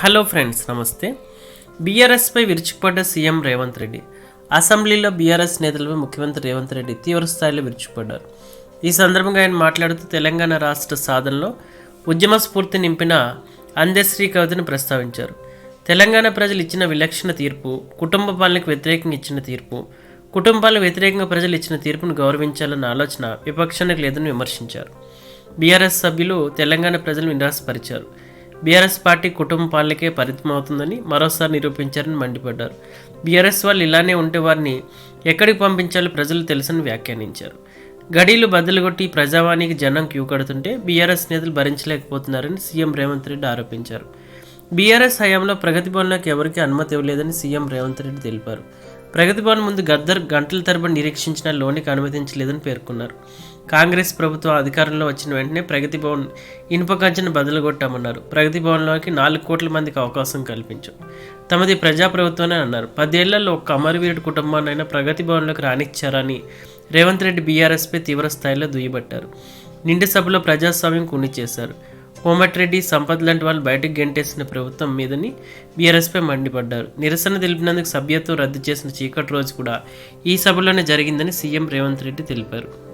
Hello friends నమస్తే. బీఆర్ఎస్పై విరుచుకుపడ్డ సీఎం రేవంత్ రెడ్డి. అసెంబ్లీలో బీఆర్ఎస్ నేతలపై ముఖ్యమంత్రి రేవంత్ రెడ్డి తీవ్ర స్థాయిలో విరుచుకుపడ్డారు. ఈ సందర్భంగా ఆయన మాట్లాడుతూ తెలంగాణ రాష్ట్ర సాధనలో ఉద్యమ స్ఫూర్తి నింపిన అందశ్రీ కవితను ప్రస్తావించారు. తెలంగాణ ప్రజలు ఇచ్చిన విలక్షణ తీర్పు కుటుంబ పాలనకు వ్యతిరేకంగా ఇచ్చిన తీర్పు కుటుంబాలకు వ్యతిరేకంగా ప్రజలు ఇచ్చిన తీర్పును గౌరవించాలన్న ఆలోచన విపక్షానికి లేదని విమర్శించారు. బీఆర్ఎస్ సభ్యులు తెలంగాణ ప్రజలు నిరాశపరిచారు. బీఆర్ఎస్ పార్టీ కుటుంబ పాలకే పరిమితమవుతుందని మరోసారి నిరూపించారని మండిపడ్డారు. బీఆర్ఎస్ వాళ్ళు ఇలానే ఉంటే వారిని ఎక్కడికి పంపించాలో ప్రజలు తెలుసని వ్యాఖ్యానించారు. గడీలు బద్దలుగొట్టి ప్రజావాణికి జనం క్యూ కడుతుంటే బీఆర్ఎస్ నేతలు భరించలేకపోతున్నారని సీఎం రేవంత్ రెడ్డి ఆరోపించారు. బీఆర్ఎస్ హయాంలో ప్రగతి భవన్లోకి ఎవరికీ అనుమతి ఇవ్వలేదని సీఎం రేవంత్ రెడ్డి తెలిపారు. ప్రగతి భవన్ ముందు గద్దర్ గంటల తరబడి నిరీక్షించిన లోనికి అనుమతించలేదని పేర్కొన్నారు. కాంగ్రెస్ ప్రభుత్వం అధికారంలో వచ్చిన వెంటనే ప్రగతి భవన్ ఇనుప కంచెను బదులుగొట్టామన్నారు. ప్రగతి భవన్లోకి నాలుగు కోట్ల మందికి అవకాశం కల్పించాం. తమది ప్రజాప్రభుత్వమే అన్నారు. పదేళ్ళలో ఒక్క అమరవీరుడి కుటుంబాన్నైనా ప్రగతి భవన్లోకి రానిచ్చారని రేవంత్ రెడ్డి బీఆర్ఎస్పై తీవ్ర స్థాయిలో దుయ్యబట్టారు. నిండు సభలో ప్రజాస్వామ్యం కుని చేశారు కోమటిరెడ్డి సంపత్ లాంటి వాళ్ళు బయటకు గెంటేసిన ప్రభుత్వం మీదని బీఆర్ఎస్పై మండిపడ్డారు. నిరసన తెలిపినందుకు సభ్యత్వం రద్దు చేసిన చీకటి రోజు కూడా ఈ సభలోనే జరిగిందని సీఎం రేవంత్ రెడ్డి తెలిపారు.